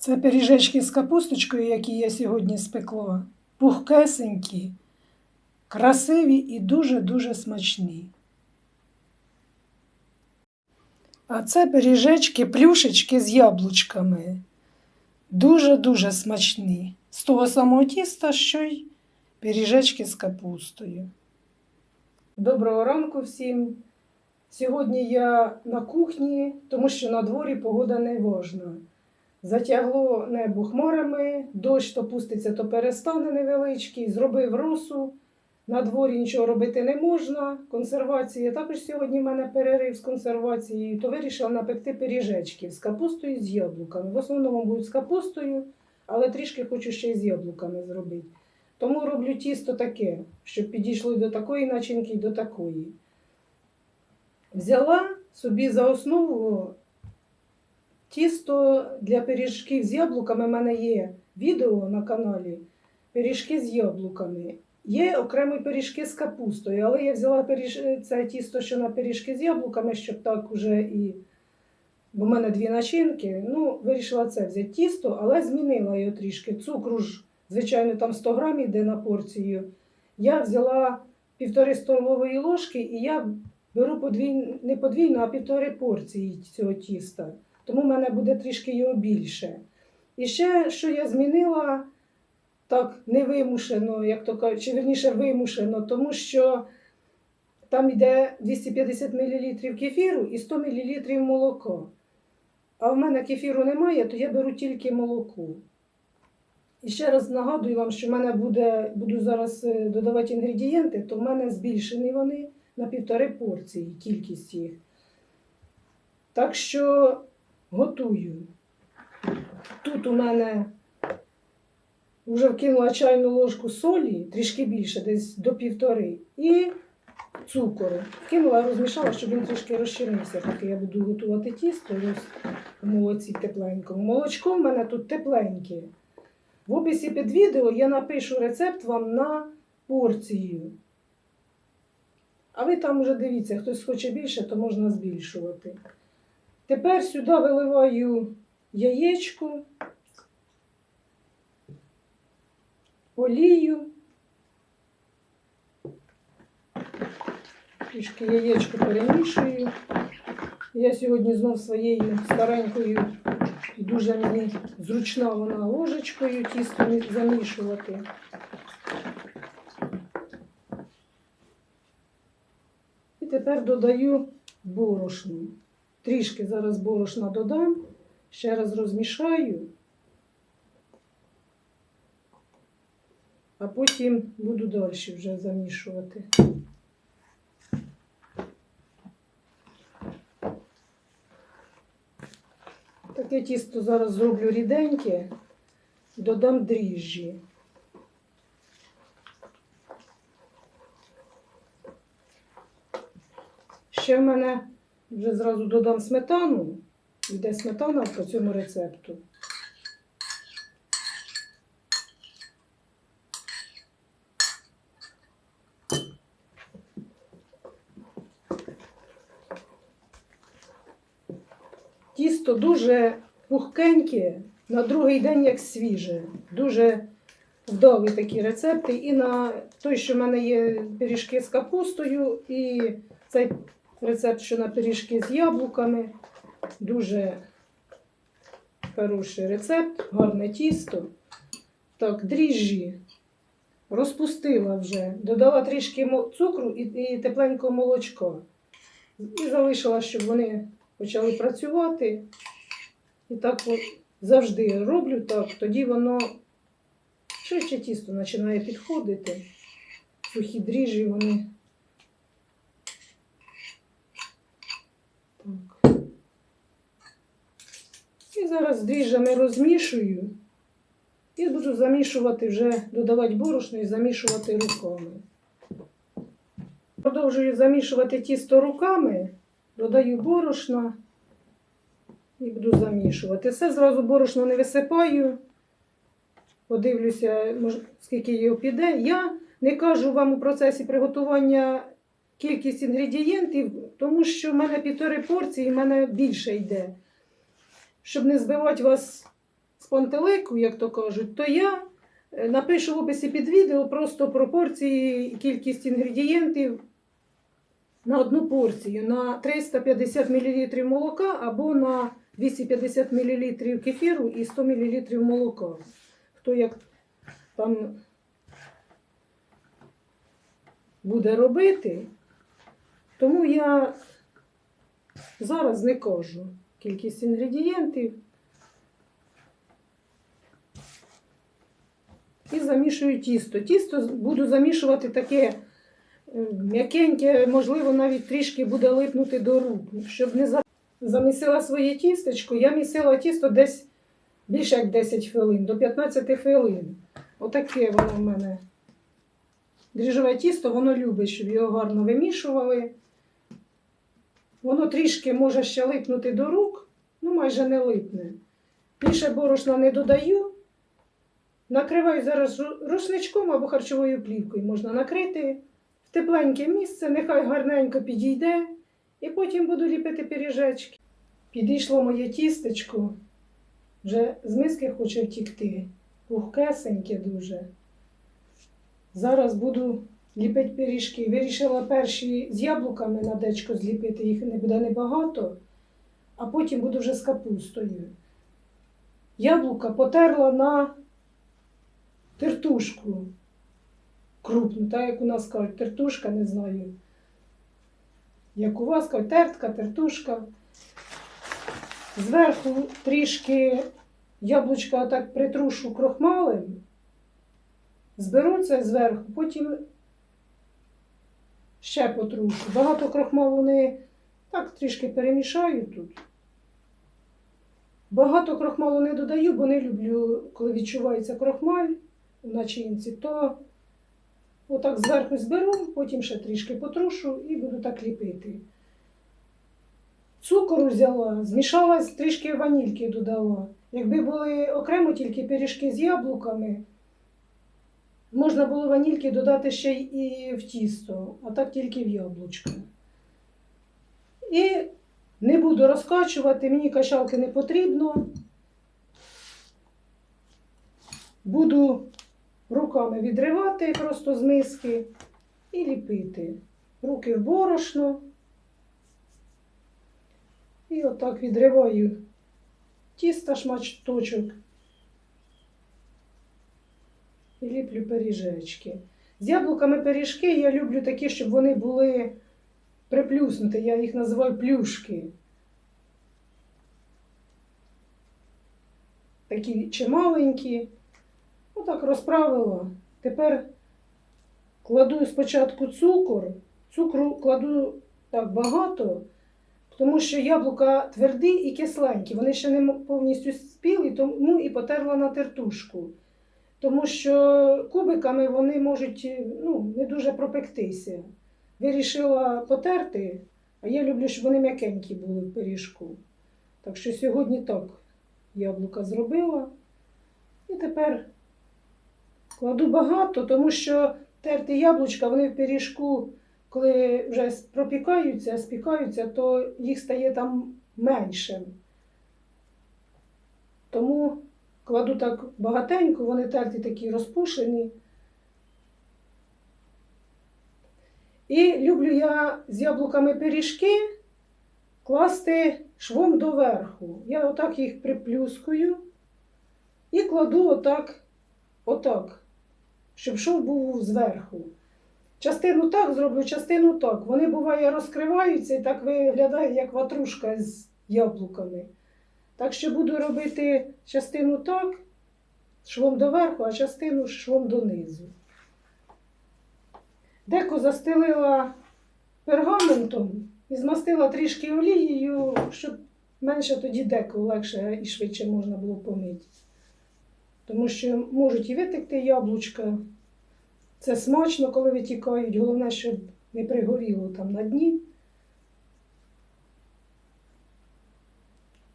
Це пиріжечки з капусточкою, які я сьогодні спекла. Пухкесенькі, красиві і дуже-дуже смачні. А це пиріжечки, плюшечки з яблучками. Дуже-дуже смачні. З того самого тіста, що й пиріжечки з капустою. Доброго ранку всім. Сьогодні я на кухні, тому що на дворі погода не важна. Затягло небо хмарами, дощ то пуститься, то перестане невеличкий, зробив росу. На дворі нічого робити не можна. Консервація. Також сьогодні в мене перерив з консервацією, то вирішила напекти пиріжечків з капустою і з яблуками. В основному будуть з капустою, але трішки хочу ще й з яблуками зробити. Тому роблю тісто таке, щоб підійшло до такої начинки, і до такої. Взяла собі за основу тісто для пиріжків з яблуками. У мене є відео на каналі Пиріжки з яблуками. Є окремі пиріжки з капустою, але я взяла пиріж... це тісто, що на пиріжки з яблуками, щоб так уже і. Бо в мене дві начинки. Ну, вирішила це взяти тісто, але змінила його трішки. Цукру ж, звичайно, там 100 грамів йде на порцію. Я взяла півтори столової ложки і я беру подвійну, не подвійну, а півтори порції цього тіста. Тому в мене буде трішки його більше. І ще, що я змінила, так невимушено, як то кажуть, чи верніше вимушено, тому що там йде 250 мл кефіру і 100 мл молока. А в мене кефіру немає, то я беру тільки молоко. І ще раз нагадую вам, що в мене буде, буду зараз е, додавати інгредієнти, то в мене збільшені вони на півтори порції, кількість їх. Так що готую. Тут у мене вже вкинула чайну ложку солі, трішки більше, десь до півтори, і цукору. Вкинула, розмішала, щоб він трішки розчинився, поки я буду готувати тісто в молоці тепленькому. Молочко в мене тут тепленьке. В описі під відео я напишу рецепт вам на порцію. А ви там вже дивіться, хтось хоче більше, то можна збільшувати. Тепер сюди виливаю яєчко, олію. Трішки яєчко перемішую. Я сьогодні знов своєю старенькою і дуже мені зручна вона ложечкою тісто замішувати. І тепер додаю борошно. Трішки зараз борошна додам, ще раз розмішаю, а потім буду далі вже замішувати. Таке тісто зараз зроблю ріденьке, додам дріжджі. Ще в мене вже зразу додам сметану. Йде сметана по цьому рецепту. Тісто дуже пухкеньке, на другий день як свіже. Дуже вдалі такі рецепти. І на той, що в мене є пиріжки з капустою, і цей рецепт, що на пиріжки з яблуками. Дуже хороший рецепт, гарне тісто. Так, дріжджі. Розпустила вже, додала трішки цукру і, і тепленького молочка. І залишила, щоб вони почали працювати. І так от завжди роблю так, тоді воно швидше тісто починає підходити. Сухі дріжджі вони. Зараз дріжджами розмішую. І буду замішувати вже, додавати борошно і замішувати руками. Продовжую замішувати тісто руками, додаю борошна і буду замішувати. Все зразу борошно не висипаю. Подивлюся, скільки його піде. Я не кажу вам у процесі приготування кількість інгредієнтів, тому що в мене півтори порції, в мене більше йде. Щоб не збивати вас з пантелику, як то кажуть, то я е, напишу в описі під відео просто пропорції і кількість інгредієнтів на одну порцію на 350 мл молока або на 250 мл кефіру і 100 мл молока. Хто як там буде робити, тому я зараз не кажу кількість інгредієнтів. І замішую тісто. Тісто буду замішувати таке е, м'якеньке, можливо, навіть трішки буде липнути до рук. Щоб не замісила своє тістечко, я місила тісто десь більше як 10 хвилин, до 15 хвилин. Отаке воно в мене. Дріжджове тісто, воно любить, щоб його гарно вимішували. Воно трішки може ще липнути до рук, ну майже не липне. Більше борошна не додаю. Накриваю зараз рушничком або харчовою плівкою. Можна накрити в тепленьке місце, нехай гарненько підійде, і потім буду ліпити пиріжечки. Підійшло моє тістечко, вже з миски хоче втікти. Пухкесеньке дуже. Зараз буду ліпити пиріжки. Вирішила перші з яблуками на дечко зліпити, їх не буде небагато, а потім буду вже з капустою. Яблука потерла на тертушку крупну, так як у нас кажуть, тертушка, не знаю. Як у вас кажуть, тертка, тертушка. Зверху трішки яблучка так притрушу крохмалем. Зберу це зверху, потім ще потрушу. Багато крохмалу не так трішки перемішаю тут. Багато крохмалу не додаю, бо не люблю, коли відчувається крохмаль у начинці, то отак зверху зберу, потім ще трішки потрушу і буду так ліпити. Цукор взяла, змішала, трішки ванільки додала. Якби були окремо тільки пиріжки з яблуками, можна було ванільки додати ще і в тісто, а так тільки в яблучка. І не буду розкачувати, мені качалки не потрібно. Буду руками відривати просто з миски і ліпити. Руки в борошно. І отак відриваю тіста шматочок і ліплю пиріжечки. З яблуками пиріжки я люблю такі, щоб вони були приплюснуті. Я їх називаю плюшки. Такі чималенькі. Отак розправила. Тепер кладу спочатку цукор. Цукру кладу так багато, тому що яблука тверді і кисленькі. Вони ще не повністю спілі, тому і потерла на тертушку. Тому що кубиками вони можуть ну, не дуже пропектися. Вирішила потерти, а я люблю, щоб вони м'якенькі були в пиріжку. Так що сьогодні так яблука зробила. І тепер кладу багато, тому що терті яблучка, вони в пиріжку, коли вже пропікаються, спікаються, то їх стає там менше. Тому кладу так багатенько, вони терті такі розпушені. І люблю я з яблуками пиріжки класти швом доверху. Я отак їх приплюскую і кладу отак, отак, щоб шов був зверху. Частину так зроблю, частину так. Вони буває розкриваються і так виглядає, як ватрушка з яблуками. Так що буду робити частину так, швом доверху, а частину швом донизу. Деко застелила пергаментом і змастила трішки олією, щоб менше тоді деко легше і швидше можна було помити. Тому що можуть і витекти яблучка. Це смачно, коли витікають. Головне, щоб не пригоріло там на дні.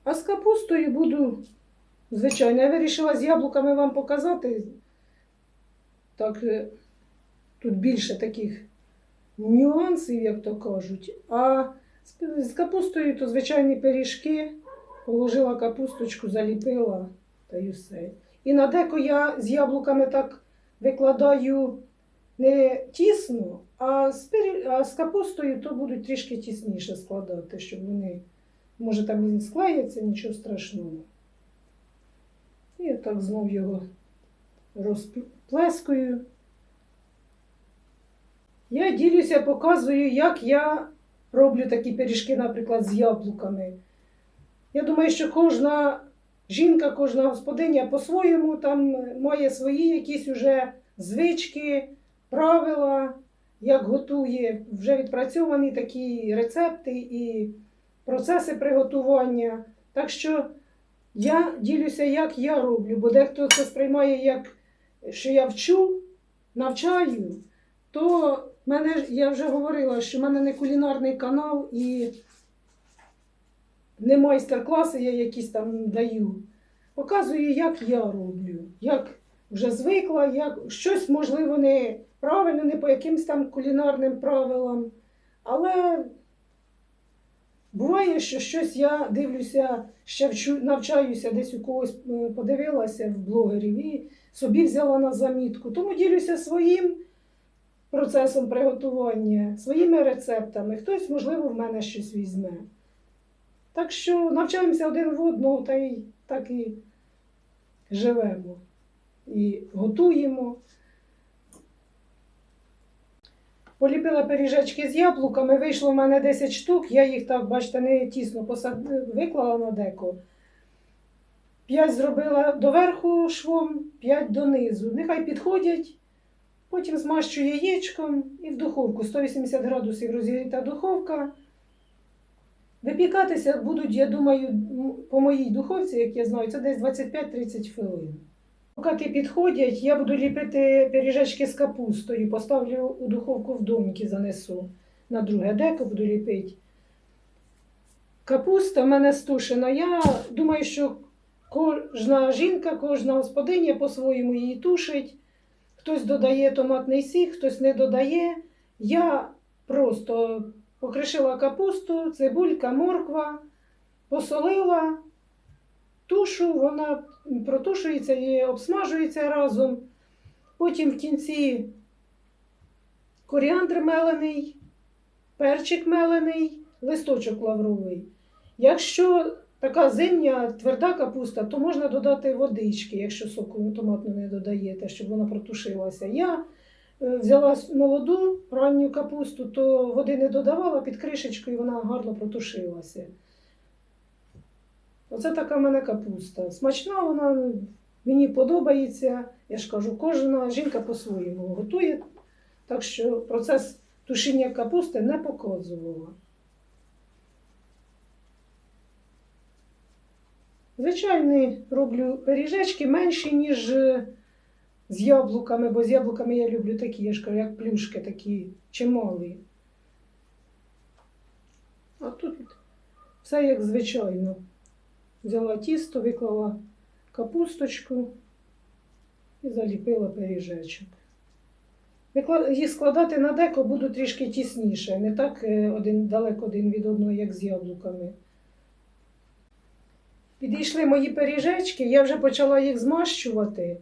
А з капустою буду, звичайно, я вирішила з яблуками вам показати. Так, е, тут більше таких нюансів, як то кажуть. А з- капустою то звичайні пиріжки. Положила капусточку, заліпила та й усе. І на деко я з яблуками так викладаю не тісно, а з капустою то будуть трішки тісніше складати, щоб вони, може там і склеяться, нічого страшного. І так знов його розплескую. Я ділюся, показую, як я роблю такі пиріжки, наприклад, з яблуками. Я думаю, що кожна жінка, кожна господиня по-своєму там має свої якісь уже звички, правила, як готує, вже відпрацьовані такі рецепти і процеси приготування. Так що я ділюся, як я роблю, бо дехто це сприймає як що я вчу, навчаю, то мене я вже говорила, що в мене не кулінарний канал і не майстер-класи я якісь там даю. Показую, як я роблю, як вже звикла, як щось, можливо, не правильно, не по якимсь там кулінарним правилам. Але буває, що щось я дивлюся, ще навчаюся, десь у когось е, подивилася в блогерів і собі взяла на замітку. Тому ділюся своїм процесом приготування, своїми рецептами. Хтось, можливо, в мене щось візьме. Так що навчаємося один в одного та й так і живемо. І готуємо. Поліпила пиріжечки з яблуками, вийшло в мене 10 штук, я їх так, бачите, не тісно посад... виклала на деко. 5 зробила доверху швом, 5 донизу. Нехай підходять, потім змащу яєчком і в духовку. 180 градусів розігріта духовка. Випікатися будуть, я думаю, по моїй духовці, як я знаю, це десь 25-30 хвилин. Поки ті підходять, я буду ліпити пиріжечки з капустою. Поставлю у духовку в доміки, занесу на друге деко, буду ліпити. Капуста в мене стушена. Я думаю, що кожна жінка, кожна господиня по-своєму її тушить. Хтось додає томатний сік, хтось не додає. Я просто покришила капусту, цибулька, морква, посолила, тушу, вона протушується і обсмажується разом. Потім в кінці коріандр мелений, перчик мелений, листочок лавровий. Якщо така зимня тверда капуста, то можна додати водички, якщо соку томатну не додаєте, щоб вона протушилася. Я е, взяла молоду ранню капусту, то води не додавала під кришечкою, вона гарно протушилася. Оце така в мене капуста. Смачна вона, мені подобається. Я ж кажу, кожна жінка по-своєму готує. Так що процес тушіння капусти не показувала. Звичайно, роблю пиріжечки менші, ніж з яблуками, бо з яблуками я люблю такі, я ж кажу, як плюшки, такі чималі. А тут все як звичайно. Взяла тісто, виклала капусточку і заліпила пиріжечок. Їх складати на деко буду трішки тісніше, не так е, один, далеко один від одного, як з яблуками. Підійшли мої пиріжечки, я вже почала їх змащувати.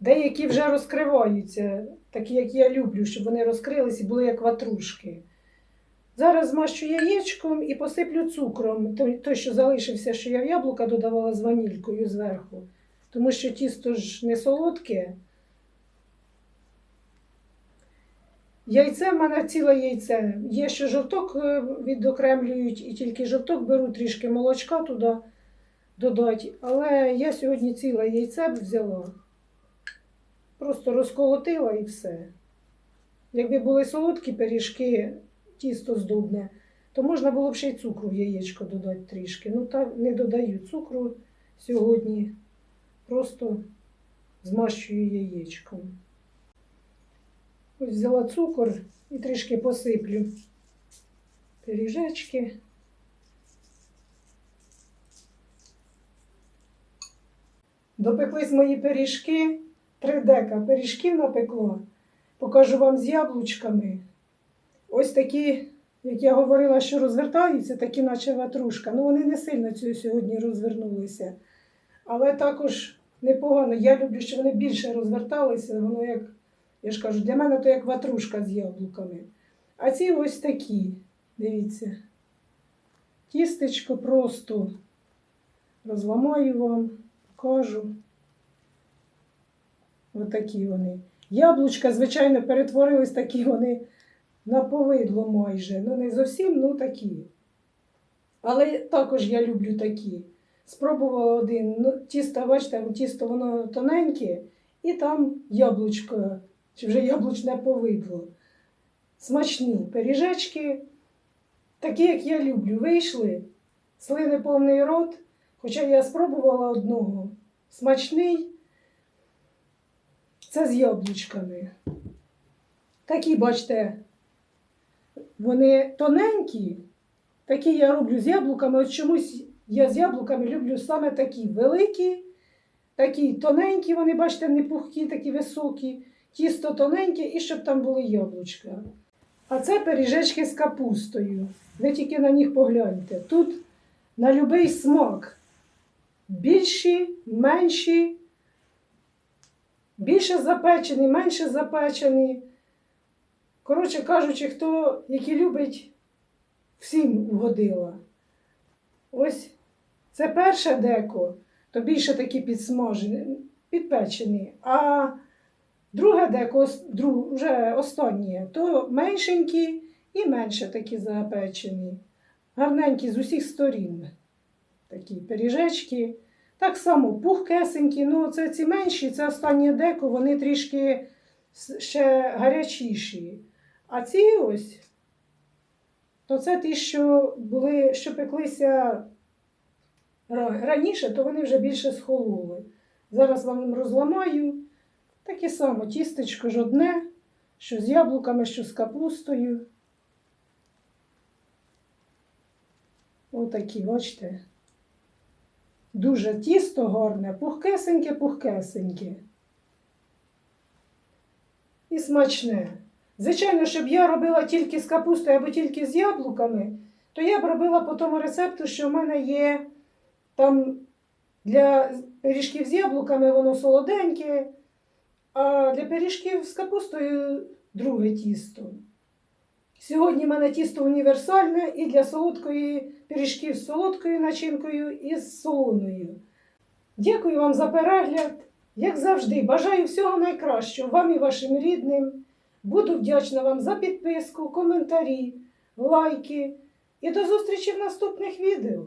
Деякі вже розкриваються, такі, як я люблю, щоб вони розкрились і були як ватрушки. Зараз змащу яєчком і посиплю цукром, той, що залишився, що я в яблука додавала з ванількою зверху. Тому що тісто ж не солодке. Яйце в мене ціле яйце. Є, що жовток е, відокремлюють, і тільки жовток беру трішки молочка туди додати. Але я сьогодні ціле яйце б взяла. Просто розколотила і все. Якби були солодкі пиріжки, тісто здобне, то можна було б ще й цукру в яєчко додати трішки. Ну так не додаю цукру сьогодні. Просто змащую яєчком. Ось взяла цукор і трішки посиплю пиріжечки. Допеклись мої пиріжки, три дека пиріжків напекла. Покажу вам з яблучками. Ось такі, як я говорила, що розвертаються, такі наче ватрушка. Ну, вони не сильно цього сьогодні розвернулися. Але також непогано. Я люблю, що вони більше розверталися. Воно як, я ж кажу, для мене то як ватрушка з яблуками. А ці ось такі. Дивіться. Тістечко просто розламаю вам, покажу. Отакі вони. Яблучка, звичайно, перетворились такі вони на повидло майже. Ну, не зовсім, ну такі. Але також я люблю такі. Спробувала один. Ну, тісто, бачите, тісто воно тоненьке, і там яблучко, чи вже яблучне повидло. Смачні пиріжечки, такі, як я люблю, вийшли. Слини повний рот. Хоча я спробувала одного. Смачний. Це з яблучками. Такі, бачите, вони тоненькі. Такі я роблю з яблуками. От чомусь я з яблуками люблю саме такі великі, такі тоненькі, вони, бачите, не пухкі, такі високі, тісто тоненьке і щоб там були яблучка. А це пиріжечки з капустою. Ви тільки на них погляньте. Тут на будь-який смак. Більші, менші, більше запечені, менше запечені. Коротше кажучи, хто які любить, всім угодила. Ось це перше деко, то більше такі підсмажені, підпечені. А друге деко, вже останнє, то меншенькі і менше такі запечені. Гарненькі з усіх сторін. Такі пиріжечки. Так само пухкесенькі, ну це ці менші, це останнє деко, вони трішки ще гарячіші. А ці ось, то це ті, що були, що пеклися раніше, то вони вже більше схололи. Зараз вам розламаю. Таке само тістечко ж одне, що з яблуками, що з капустою. Отакі, бачите. Дуже тісто гарне, пухкесеньке, пухкесеньке. І смачне. Звичайно, щоб я робила тільки з капустою або тільки з яблуками, то я б робила по тому рецепту, що в мене є там для пиріжків з яблуками воно солоденьке, а для пиріжків з капустою друге тісто. Сьогодні в мене тісто універсальне і для солодкої пиріжків з солодкою начинкою і з солоною. Дякую вам за перегляд. Як завжди, бажаю всього найкращого вам і вашим рідним. Буду вдячна вам за підписку, коментарі, лайки і до зустрічі в наступних відео.